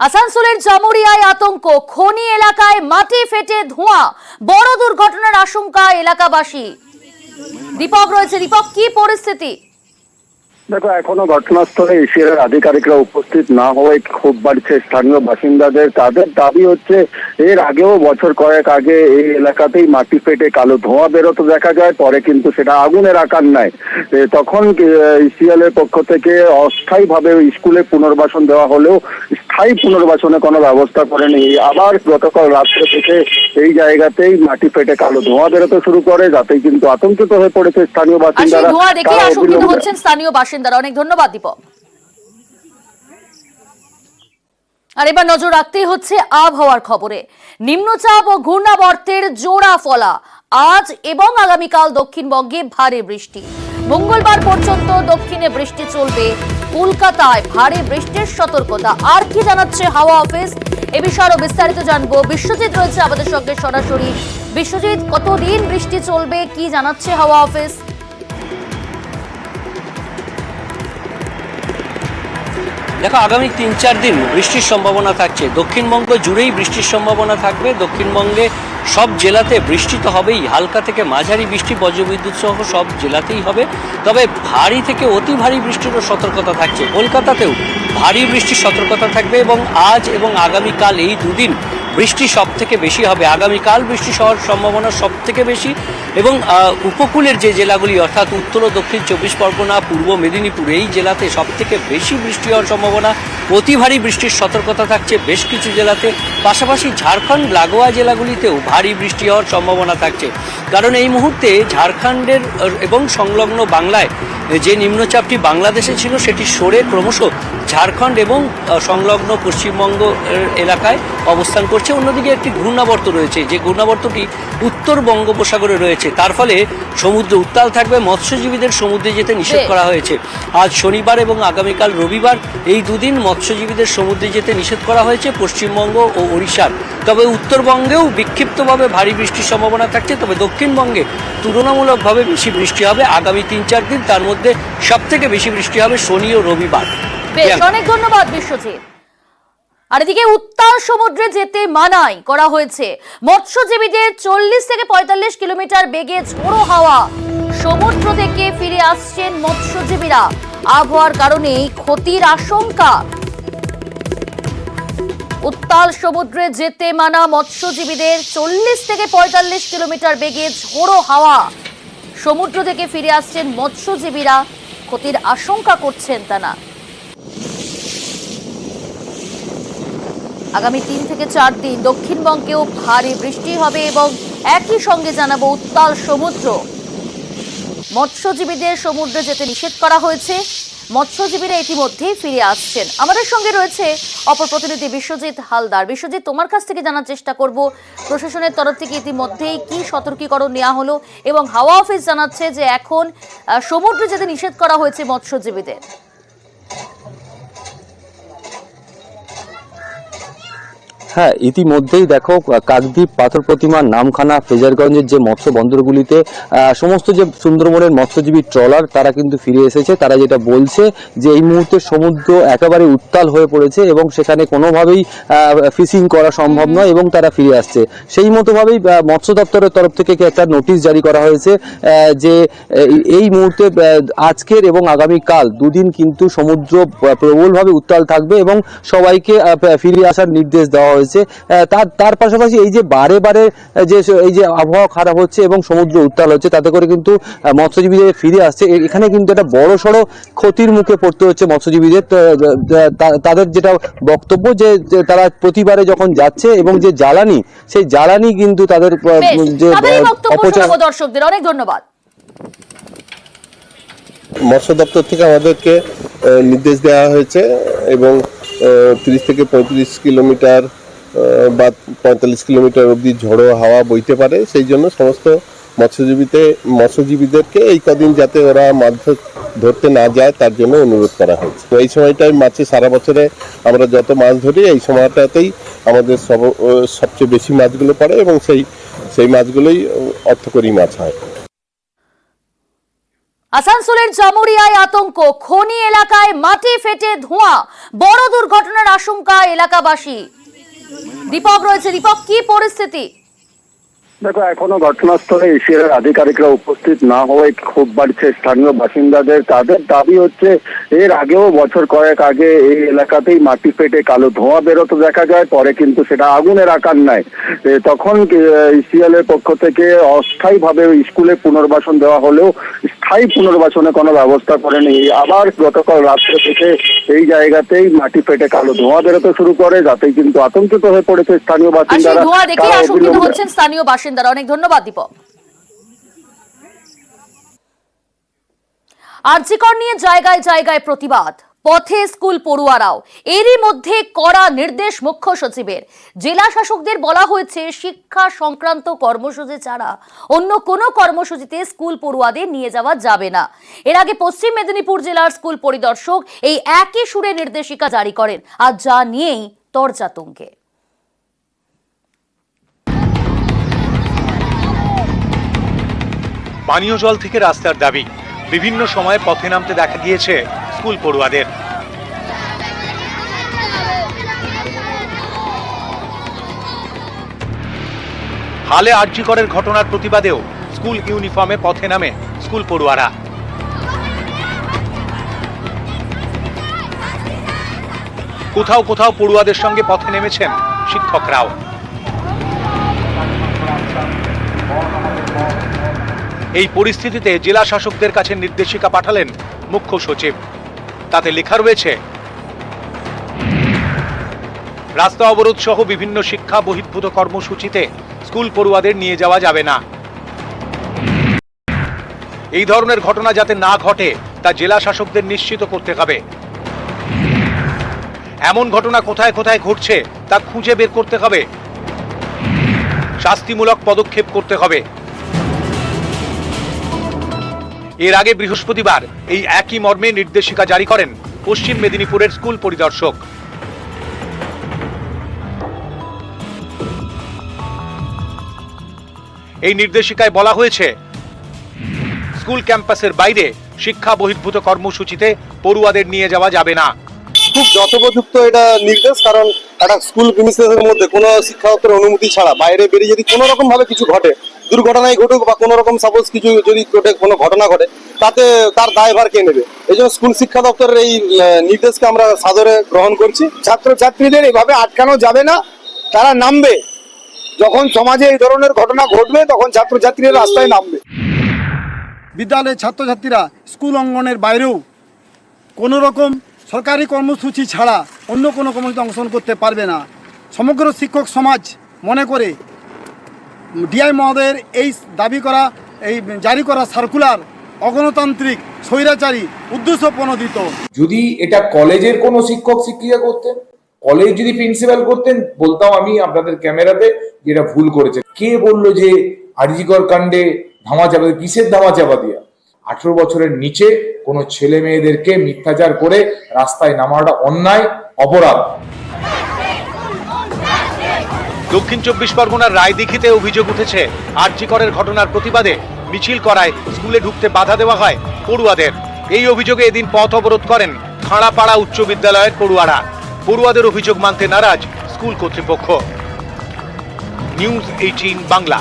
আসানসোলের জামুরিয়ায় আতঙ্ক। খনি এলাকায় মাটি ফেটে ধোঁয়া। বড় দুর্ঘটনার আশঙ্কা এলাকাবাসী। দীপক রয়েছে। দীপক কি পরিস্থিতি? দেখো এখনও ঘটনাস্থলে এশিয়ার আধিকারিকরা উপস্থিত না হওয়ায় ক্ষোভ বাড়ছে স্থানীয় বাসিন্দাদের। তাদের দাবি হচ্ছে এর আগেও বছর কয়েক আগে এই এলাকাতেই মাটি ফেটে কালো ধোঁয়া বেরোতে দেখা যায় পরে কিন্তু সেটা আগুনের আকার এ, তখন ইসিএল এর পক্ষ থেকে অস্থায়ীভাবে স্কুলে পুনর্বাসন দেওয়া হলেও স্থায়ী পুনর্বাসনে কোনো ব্যবস্থা করেনি। আবার গতকাল রাত্রে থেকে এই জায়গাতেই মাটি ফেটে কালো ধোঁয়া বেরোতে শুরু করে যাতেই কিন্তু আতঙ্কিত হয়ে পড়েছে স্থানীয় বাসিন্দারা। ধোঁয়া দেখে আশঙ্কিত হচ্ছেন স্থানীয় বাসিন্দারা। অনেক ধন্যবাদ দীপক। আর এবার নজর রাখতেই হচ্ছে আবহাওয়ার খবরে। নিম্নচাপ ও ঘূর্ণাবর্তের জোড়া ফলা। আজ এবং আগামীকাল দক্ষিণবঙ্গে ভারী বৃষ্টি। মঙ্গলবার পর্যন্ত দক্ষিণে বৃষ্টি চলবে কলকাতায় ভারী বৃষ্টির সতর্কতা। আর কি জানাচ্ছে হাওয়া অফিস? এ বিষয়ে আরও বিস্তারিত জানব। বিশ্বজিৎ রয়েছে আমাদের সঙ্গে সরাসরি। বিশ্বজিৎ, কতদিন বৃষ্টি চলবে? কি জানাচ্ছে হাওয়া অফিস? দেখো, আগামী তিন চার দিন বৃষ্টির সম্ভাবনা থাকছে। দক্ষিণবঙ্গ জুড়েই বৃষ্টির সম্ভাবনা থাকবে। দক্ষিণবঙ্গে সব জেলাতে বৃষ্টি তো হবেই। হালকা থেকে মাঝারি বৃষ্টি, বজ্রবিদ্যুৎ সহ সব জেলাতেই হবে। তবে ভারী থেকে অতি ভারী বৃষ্টিরও সতর্কতা থাকছে। কলকাতাতেও ভারী বৃষ্টির সতর্কতা থাকবে এবং আজ এবং আগামীকাল এই দুদিন বৃষ্টি সব থেকে বেশি হবে। আগামীকাল বৃষ্টি হওয়ার সম্ভাবনা সব থেকে বেশি এবং উপকূলের যে জেলাগুলি, অর্থাৎ উত্তর ও দক্ষিণ চব্বিশ পরগনা, পূর্ব মেদিনীপুর, এই জেলাতে সব থেকে বেশি বৃষ্টি হওয়ার সম্ভাবনা। অতি ভারী বৃষ্টির সতর্কতা থাকছে বেশ কিছু জেলাতে। পাশাপাশি ঝাড়খণ্ড, লাগোয়া জেলাগুলিতেও ভারী বৃষ্টি হওয়ার সম্ভাবনা থাকছে। কারণ এই মুহূর্তে ঝাড়খণ্ডের, এবং সংলগ্ন বাংলায় যে নিম্নচাপটি বাংলাদেশে ছিল সেটি সরে ক্রমশ ঝাড়খণ্ড এবং সংলগ্ন পশ্চিমবঙ্গ এর এলাকায় অবস্থান করছে। অন্যদিকে একটি ঘূর্ণাবর্ত রয়েছে। যে ঘূর্ণাবর্তটি উত্তর বঙ্গোপসাগরে রয়েছে তার ফলে সমুদ্র উত্তাল থাকবে মৎস্যজীবীদের সমুদ্রে যেতে নিষেধ করা হয়েছে। আজ শনিবার এবং আগামীকাল রবিবার এই দুদিন মৎস্যজীবীদের সমুদ্রে যেতে নিষেধ করা হয়েছে পশ্চিমবঙ্গ ও ওড়িশার। তবে উত্তরবঙ্গেও বিক্ষিপ্তভাবে ভারী বৃষ্টির সম্ভাবনা থাকছে তবে দক্ষিণবঙ্গে তুলনামূলকভাবে বেশি বৃষ্টি হবে আগামী তিন চার দিন। তার মধ্যে সব থেকে বেশি বৃষ্টি হবে শনি ও রবিবার। বেশ অনেক ধন্যবাদ বিশ্বজিৎ। আর এদিকে উত্তাল সমুদ্রে যেতে মানাই করা হয়েছে। মৎস্যজীবীদের চল্লিশ থেকে পঁয়তাল্লিশ কিলোমিটার বেগে ঝোড়ো হাওয়া সমুদ্র থেকে ফিরে আসছেন মৎস্যজীবীরা। আবহাওয়ার কারণে ক্ষতির আশঙ্কা। উত্তাল সমুদ্রে যেতে মানা মৎস্যজীবীদের চল্লিশ থেকে পঁয়তাল্লিশ কিলোমিটার বেগে ঝোড়ো হাওয়া। সমুদ্র থেকে ফিরে আসছেন মৎস্যজীবীরা। ক্ষতির আশঙ্কা করছেন তারা। আগামী তিন থেকে চার দিন দক্ষিণবঙ্গেও ভারী বৃষ্টি হবে এবং একই সঙ্গে জানাব উত্তাল সমুদ্র। মৎস্যজীবীদের সমুদ্রে যেতে নিষেধ করা হয়েছে। মৎস্যজীবীরা ইতিমধ্যেই ফিরে আসছেন। আমাদের সঙ্গে রয়েছে অপর প্রতিনিধি বিশ্বজিৎ হালদার। বিশ্বজিৎ, তোমার কাছ থেকে জানার চেষ্টা করব, প্রশাসনের তরফ থেকে ইতিমধ্যেই কি সতর্কীকরণ নেওয়া হলো এবং হাওয়া অফিস জানাচ্ছে যে এখন সমুদ্রে যেতে নিষেধ করা হয়েছে মৎস্যজীবীদের। হ্যাঁ ইতিমধ্যেই দেখো, কাকদ্বীপ পাথর প্রতিমা নামখানা ফ্রেজারগঞ্জের যে মৎস্য বন্দরগুলিতে সমস্ত যে সুন্দরবনের মৎস্যজীবী ট্রলার, তারা কিন্তু ফিরে এসেছে। তারা যেটা বলছে যে এই মুহূর্তে সমুদ্র একেবারে উত্তাল হয়ে পড়েছে এবং সেখানে কোনোভাবেই ফিশিং করা সম্ভব নয় এবং তারা ফিরে আসছে। সেই মতোভাবেই মৎস্য দপ্তরের তরফ থেকে একটা নোটিশ জারি করা হয়েছে যে এই মুহূর্তে আজকের এবং আগামীকাল দুদিন কিন্তু সমুদ্র প্রবলভাবে উত্তাল থাকবে এবং সবাইকে ফিরে আসার নির্দেশ দেওয়া হয়েছে। আহ, তার তার পাশাপাশি এই যে বারে বারে যে এই যে আবহাওয়া খারাপ হচ্ছে এবং সমুদ্র উত্তাল হচ্ছে তাতে করে কিন্তু মৎস্যজীবীদের ফিরে আসছে। এখানে কিন্তু একটা বড় সড়ো ক্ষতির মুখে পড়তে হচ্ছে মৎস্যজীবীদের। তাদের যেটা বক্তব্য যে তারা প্রতিবারে যখন যাচ্ছে এবং যে জ্বালানি সেই জ্বালানি কিন্তু তাদের যে অপচয় দর্শকদের। অনেক ধন্যবাদ। মৎস্য দপ্তর থেকে আমাদেরকে আহ, নির্দেশ দেওয়া হয়েছে এবং তিরিশ থেকে পঁয়ত্রিশ কিলোমিটার বা পঁয়তাল্লিশ কিলোমিটার অবধি ঝড়ো হাওয়া বইতে পারে, সেই জন্য সমস্ত মৎস্যজীবীতে, মৎস্যজীবীদেরকে এই কদিন যাতে ওরা মাছ ধর- ধরতে না যায়, তার জন্য অনুরোধ করা হয়েছে। এই সময়টাই মাছে সারা বছরে আমরা যত মাছ ধরি, এই সময়টাতেই আমাদের সব সবচেয়ে বেশি মাছগুলো পড়ে এবং সেই সেই মাছগুলোই অর্থকরী মাছ হয়। আসানসোলের জামুরিয়ায় আতঙ্ক, খনি এলাকায় মাটি ফেটে ধোঁয়া, বড় দুর্ঘটনার আশঙ্কা এলাকাবাসী। দীপক রয়েছে। দীপক কি পরিস্থিতি? দেখো এখনও ঘটনাস্থলে এশিয়ার আধিকারিকরা উপস্থিত না হওয়ায় ক্ষোভ বাড়ছে স্থানীয় বাসিন্দাদের। তাদের দাবি হচ্ছে এর আগেও বছর কয়েক আগে এই এলাকাতেই মাটি ফেটে কালো ধোঁয়া বেরোতে দেখা যায় পরে কিন্তু সেটা আগুনের আকার নেয়। তখন ইসিএল এর পক্ষ থেকে অস্থায়ীভাবে স্কুলে পুনর্বাসন দেওয়া হলেও স্থায়ী পুনর্বাসনে কোনো ব্যবস্থা করেনি। আবার গতকাল রাত্রে থেকে এই জায়গাতেই মাটি ফেটে কালো ধোঁয়া বেরোতে শুরু করে যাতেই কিন্তু আতঙ্কিত হয়ে পড়েছে স্থানীয় বাসিন্দারা। দেখে বাসিন্দারা অনেক ধন্যবাদ, দীপক। আরজিকর নিয়ে জায়গায় জায়গায় প্রতিবাদ। পথে স্কুল পড়ুয়ারাও। এরই মধ্যে কড়া নির্দেশ মুখ্য সচিবের। জেলা শাসকদের বলা হয়েছে, শিক্ষা সংক্রান্ত কর্মসূচি ছাড়া অন্য কোনো কর্মসূচিতে স্কুল পড়ুয়াদের নিয়ে যাওয়া যাবে না। এর আগে পশ্চিম মেদিনীপুর জেলার স্কুল পরিদর্শক এই একই সুরে নির্দেশিকা জারি করেন। আর যা নিয়েই তর্জাতঙ্কে পানীয় জল থেকে রাস্তার দাবি। বিভিন্ন সময়ে পথে নামতে দেখা গিয়েছে স্কুল পড়ুয়াদের। হালে আর্যিকরের ঘটনার প্রতিবাদেও স্কুল ইউনিফর্মে পথে নামে স্কুল পড়ুয়ারা। কোথাও কোথাও পড়ুয়াদের সঙ্গে পথে নেমেছেন শিক্ষকরাও। এই পরিস্থিতিতে জেলা শাসকদের কাছে নির্দেশিকা পাঠালেন মুখ্য সচিব। তাতে লেখা রয়েছে, রাস্তা অবরোধ সহ বিভিন্ন শিক্ষা বহির্ভূত কর্মসূচিতে স্কুল পড়ুয়াদের নিয়ে যাওয়া যাবে না। এই ধরনের ঘটনা যাতে না ঘটে, তা জেলা শাসকদের নিশ্চিত করতে হবে। এমন ঘটনা কোথায় কোথায় ঘটছে, তা খুঁজে বের করতে হবে। শাস্তিমূলক পদক্ষেপ করতে হবে। এর আগে বৃহস্পতিবার এই একই মর্মে নির্দেশিকা জারি করেন পশ্চিম মেদিনীপুরের স্কুল পরিদর্শক। এই নির্দেশিকায় বলা হয়েছে, স্কুল ক্যাম্পাসের বাইরে শিক্ষা বহির্ভূত কর্মসূচিতে পড়ুয়াদের নিয়ে যাওয়া যাবে না। খুব যথোপযুক্ত এটা নির্দেশ, কারণ একটা স্কুল মধ্যে কোনো শিক্ষা অনুমতি ছাড়া বাইরে বেরিয়ে যদি কোনো রকম ভাবে কিছু ঘটে দুর্ঘটনাই ঘটুক বা কোনো রকম সাপোজ কিছু যদি ঘটে কোনো ঘটনা ঘটে তাতে তার দায়ভার কে নেবে? এই জন্য স্কুল শিক্ষা দপ্তরের এই নির্দেশকে আমরা সাদরে গ্রহণ করছি। ছাত্রছাত্রীদের এভাবে আটকানো যাবে না তারা নামবে। যখন সমাজে এই ধরনের ঘটনা ঘটবে তখন ছাত্রছাত্রীরা রাস্তায় নামবে। বিদ্যালয়ের ছাত্রছাত্রীরা স্কুল অঙ্গনের বাইরেও কোনো রকম সরকারি কর্মসূচি ছাড়া অন্য কোনো কর্মসূচিতে অংশগ্রহণ করতে পারবে না। সমগ্র শিক্ষক সমাজ মনে করে ডিআই মহোদয়ের এই দাবি করা, এই জারি করা সার্কুলার অগণতান্ত্রিক স্বৈরাচারী উদ্দেশ্য প্রণোদিত। যদি এটা কলেজের কোনো শিক্ষক শিক্ষিকা করতেন, কলেজ যদি প্রিন্সিপাল করতেন, বলতাম আমি আপনাদের ক্যামেরাতে যে এটা ভুল করেছে। কে বলল যে আরজিকর কাণ্ডে ধামা চাপা, কিসের ধামা চাপা দিয়া? আঠেরো বছরের নিচে কোনো ছেলে মেয়েদেরকে মিথ্যাচার করে রাস্তায় নামাটা অন্যায়, অপরাধ। দক্ষিণ চব্বিশ পরগনার রায়দিঘিতে অভিযোগ উঠেছে আর্যিকরের ঘটনার প্রতিবাদে মিছিল করায় স্কুলে ঢুকতে বাধা দেওয়া হয় পড়ুয়াদের। এই অভিযোগে এদিন পথ অবরোধ করেন খাঁড়াপাড়া উচ্চ বিদ্যালয়ের পড়ুয়ারা। পড়ুয়াদের অভিযোগ মানতে নারাজ স্কুল কর্তৃপক্ষ। News eighteen Bangla.